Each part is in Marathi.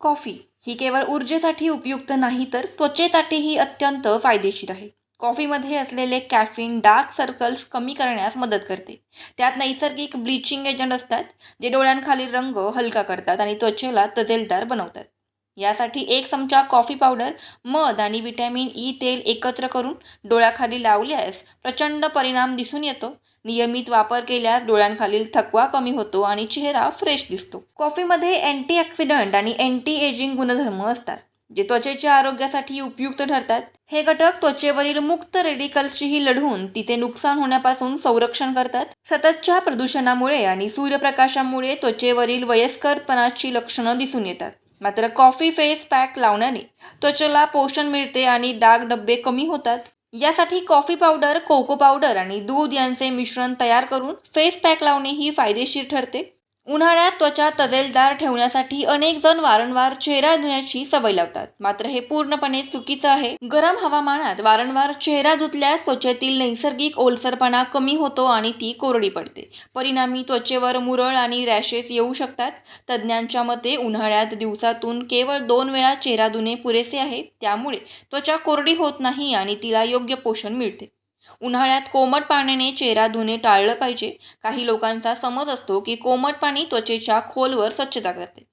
कॉफी ही केवळ ऊर्जेसाठी उपयुक्त नाही तर त्वचेसाठीही अत्यंत फायदेशीर आहे. कॉफीमध्ये असलेले कॅफिन डार्क सर्कल्स कमी करण्यास मदत करते. त्यात नैसर्गिक ब्लिचिंग एजंट असतात जे डोळ्यांखालील रंग हलका करतात आणि त्वचेला तजेलदार बनवतात. यासाठी एक चमचा कॉफी पावडर मध आणि विटॅमिन ई तेल एकत्र करून डोळ्याखाली लावल्यास प्रचंड परिणाम दिसून येतो. नियमित वापर केल्यास डोळ्यांखालील थकवा कमी होतो आणि चेहरा फ्रेश दिसतो. कॉफीमध्ये अँटीऑक्सिडंट आणि अँटी एजिंग गुणधर्म असतात जे त्वचेच्या आरोग्यासाठी उपयुक्त ठरतात. हे घटक त्वचेवरील मुक्त रेडिकल्सशीही लढून तिचे नुकसान होण्यापासून संरक्षण करतात. सततच्या प्रदूषणामुळे आणि सूर्यप्रकाशामुळे त्वचेवरील वयस्करपणाची लक्षणं दिसून येतात. मात्र कॉफी फेस पॅक लावण्याने त्वचेला पोषण मिळते आणि डाग डब्बे कमी होतात. यासाठी कॉफी पावडर कोको पावडर आणि दूध यांचे मिश्रण तयार करून फेस पॅक लावणे ही फायदेशीर ठरते. उन्हाळ्यात त्वचा तजेलदार ठेवण्यासाठी अनेक जण वारंवार चेहरा धुण्याची सवय लावतात. मात्र हे पूर्णपणे चुकीचं आहे. गरम हवामानात वारंवार चेहरा धुतल्यास त्वचेतील नैसर्गिक ओलसरपणा कमी होतो आणि ती कोरडी पडते. परिणामी त्वचेवर मुरळ आणि रॅशेस येऊ शकतात. तज्ज्ञांच्या मते उन्हाळ्यात दिवसातून केवळ दोन वेळा चेहरा धुणे पुरेसे आहे. त्यामुळे त्वचा कोरडी होत नाही आणि तिला योग्य पोषण मिळते. उन्हाळ्यात कोमट पाण्याने चेहरा धुणे टाळलं पाहिजे. काही लोकांचा समज असतो की कोमट पाणी त्वचेच्या खोलवर स्वच्छता करते.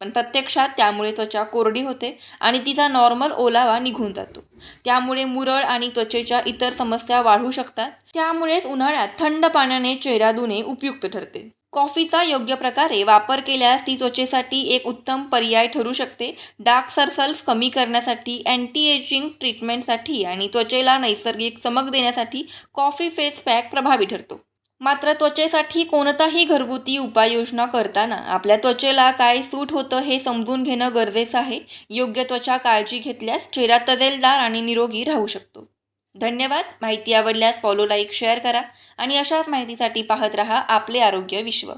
पण प्रत्यक्षात त्यामुळे त्वचा कोरडी होते आणि तिचा नॉर्मल ओलावा निघून जातो. त्यामुळे मुरळ आणि त्वचेच्या इतर समस्या वाढू शकतात. त्यामुळेच उन्हाळ्यात थंड पाण्याने चेहरा धुणे उपयुक्त ठरते. कॉफीचा योग्य प्रकारे वापर केल्यास ती त्वचेसाठी एक उत्तम पर्याय ठरू शकते. डार्क सर्कल्स कमी करण्यासाठी अँटी एजिंग ट्रीटमेंटसाठी आणि त्वचेला नैसर्गिक चमक देण्यासाठी कॉफी फेस पॅक प्रभावी ठरतो. मात्र त्वचेसाठी कोणताही घरगुती उपाययोजना करताना आपल्या त्वचेला काय सूट होतं हे समजून घेणं गरजेचं आहे. योग्य त्वचा काळजी घेतल्यास चेहरा तजेलदार आणि निरोगी राहू शकतो. धन्यवाद. माहिती आवडल्यास फॉलो लाईक शेअर करा आणि अशाच माहितीसाठी पाहत रहा आपले आरोग्य विश्व.